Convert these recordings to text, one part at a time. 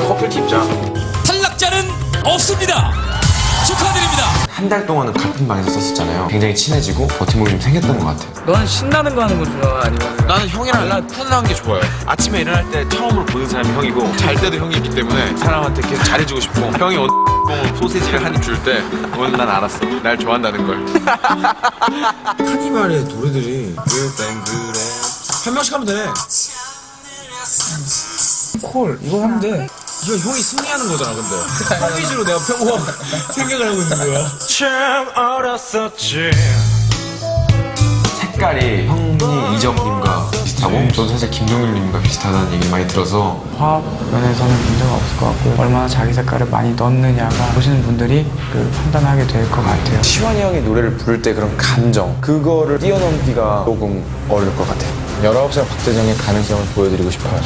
나랑 커플 팀자. 탈락자는 없습니다. 축하드립니다. 한 달 동안은 같은 방에서 썼었잖아요. 굉장히 친해지고 버팀목이 좀 생겼던 것 같아요. 너는 신나는 거 하는 거 좋아? 아니면 나는 형이랑 푸근한 게 좋아요. 아침에 일어날 때 처음으로 보는 사람이 형이고 잘 때도 형이기 때문에 사람한테 계속 잘해주고 싶고 형이 어뽕 소세지를 한 입 줄 때 오늘 난 알았어. 날 좋아한다는 걸. 카니발의 노래들이 그땐 그래 한 명씩 하면 돼 콜 이거 하면 돼. 이거 형이 승리하는 거잖아 근데 팝비즈로 내가 평범 생각을 하고 있는 거야 참 어렸었지. 색깔이 형이 이적님과 비슷하고 저도 사실 김동률님과 비슷하다는 얘기를 많이 들어서 화합 면에서는 문제가 없을 것 같고요. 얼마나 자기 색깔을 많이 넣느냐가 보시는 분들이 그 판단하게 될 것 같아요. 시환이 형이 노래를 부를 때 그런 감정 그거를 뛰어넘기가 조금 어려울 것 같아요 19살 박재정의 가능성을 보여드리고 싶어요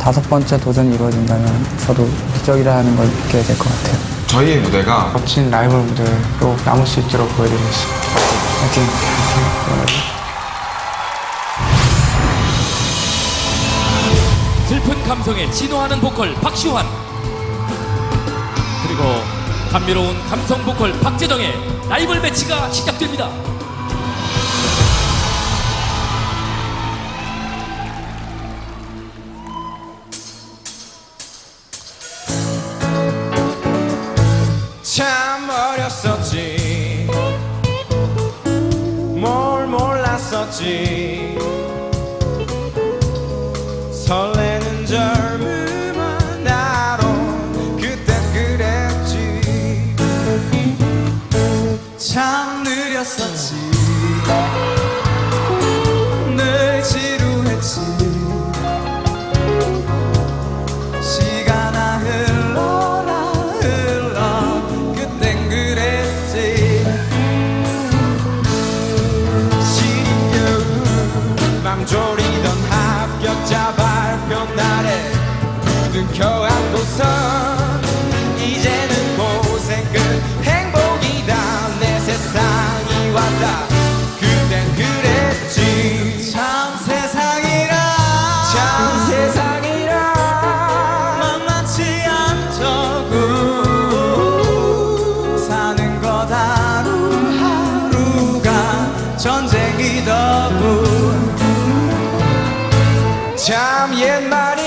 다섯 번째 도전이 이루어진다면 저도 기적이라 하는 걸 믿게 될것 같아요. 저희의 무대가 멋진 라이벌 무대로 남을 수 있도록 보여드리겠습니다. 파이팅! 슬픈 감성에 진호하는 보컬 박시환 그리고 감미로운 감성 보컬 박재정의 라이벌 매치가 시작됩니다. 몰랐었지. 설레는 젊음은 나로 그땐 그랬지. 참 느렸었지 부둥켜 안고서 이제는 고생 끝 행복이다. 내 세상이 왔다. 그땐 그랬지. 참 세상이라. 참 세상이라. 만만치 않더군 사는 것 하루하루가 전쟁이더군 참 옛말이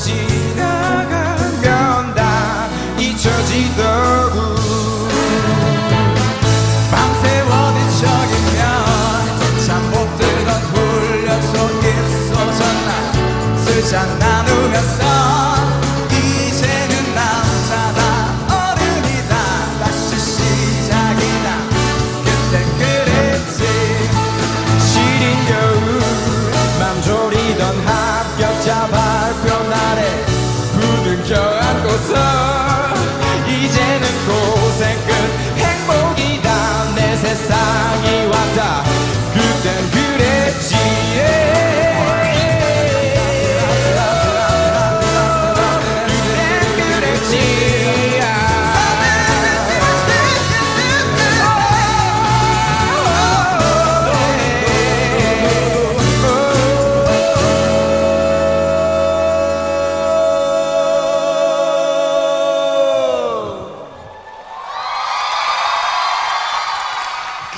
지나가면 다 잊혀지더군 밤새워 뒤척이면 잠 못 들던 훈련소 있어졌나. 술잔 나 안고서 이제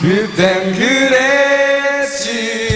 그땐 그랬지